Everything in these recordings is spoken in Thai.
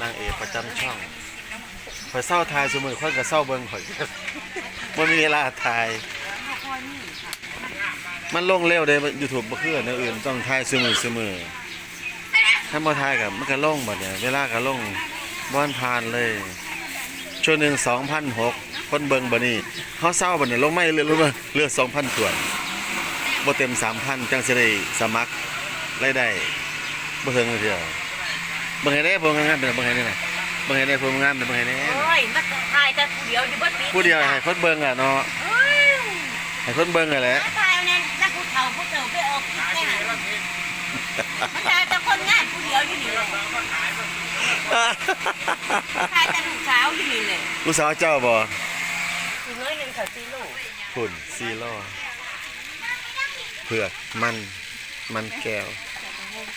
นางเอกประจำช่องข่อยเศร้าทายสมือข่อยก็เศร้าเบิ่งข่อยบ่มีเวลาทาย มันลงเร็วเด้ YouTube บ่คืออันอื่นต้องทายสมือสมือถ้าบ่ทายก็มันก็ลงบัดเนี่ยเวลาก็ลงบ่ทันผ่านเลยช่วงหนึ่ง2,006คนเบิ่งบัดนี้เฮาเศร้าบัดเนี่ยลงไม่เลือเหลือเลือ2,000ถ้วนบ่เต็ม 3,000 จังสิได้สมัครรายได้บ่ถึงเลย เดียวเบิ่งให้ได้บ่งานเป็นเบิ่งให้ได้น่ะเบิ่งให้ได้ผมงานเป็นเบิ่งให้ได้โอ้ยมันทายแต่ผู้เดียวอยู่เบิดปีผู้เดียวให้คนเบิ่งอะเนาะโอ้ยให้คนเบิ่งอะแหละทายเอาเนี่ยนักผู้เฒ่าผู้เฒ่าไปออกคิดได้หันมันทายแต่คนงานผู้เดียวอยู่นี่แหละทายแต่ลูกสาวอยู่นี่แหละลูกสาวเจ้าบ่สิน้อยหนึงเขาสิลูกฝุ่นซีโร่เผือกมันมันแก้วเอามาเบิ่ง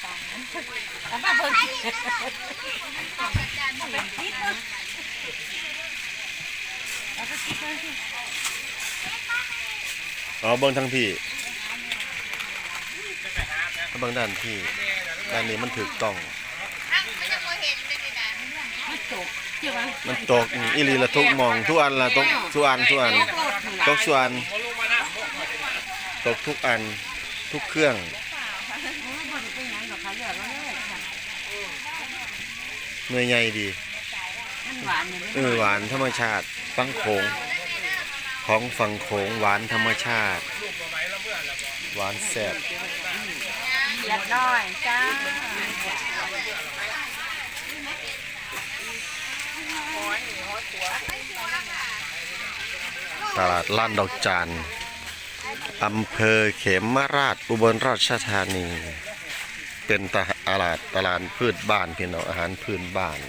อ๋อเบิ่งทั้งพี่เบิ่งด้านพี่ด้านนี้มันถูกต้อง มันตกเกี่ยวกับมันตกอีหลีละทุกมองทุกอันละตกทุกอันทุกอันตกทุกอันตกทุกอันทุกเครื่อง เนื้อใหญ่ดี มันหวานอยู่เออหวานธรรมชาติฟังโขงของฝั่งโขงหวานธรรมชาติ หวานแซ่บเรียบร้อยจ้าตลาดล้านดอกจานอำเภอเขมราชอุบลราชธานี เป็นตลาดตลาดพืชบ้านพี่น้องอาหารพื้นบ้าน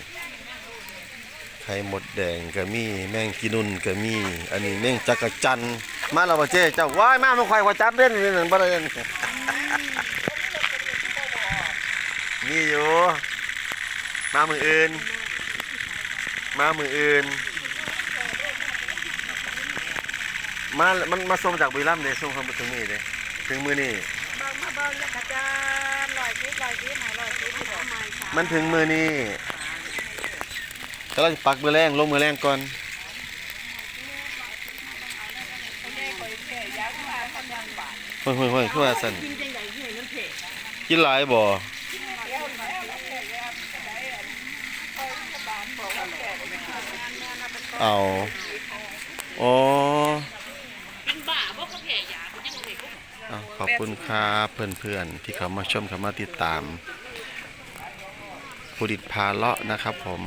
ไข่หมดแดงก็มีแมงกินุนก็มี อันนี้แมงจักรจันมาแล้วบ่เจ๊เจ้าว้ายมามาควายว่าจับเด่นนี่นั่นบ่ได้เด่นมีอยู่ มามืออื่น มามืออื่นมามันมาส่งจากบุรีรัมย์เด้ส่งเข้ามาถึงนี่เด้ถึงมือนี่เบิ่งมาเบิ่งแล้วก็จะ มันถึงมือนี่ก็เราจะปักมือแรงลงมือแรงก่อนเฮ้ยเฮ้ยเฮ้ยคือว่าสันกินจังหลายบ่เอาอ๋อเป็นบ้าบ่ก็แพ้ยาบ่ยังบ่เผ็ดเอาขอบคุณครับเพื่อนๆที่เขามาชมเขามาติดตาม ดิตพาเลาะนะครับผม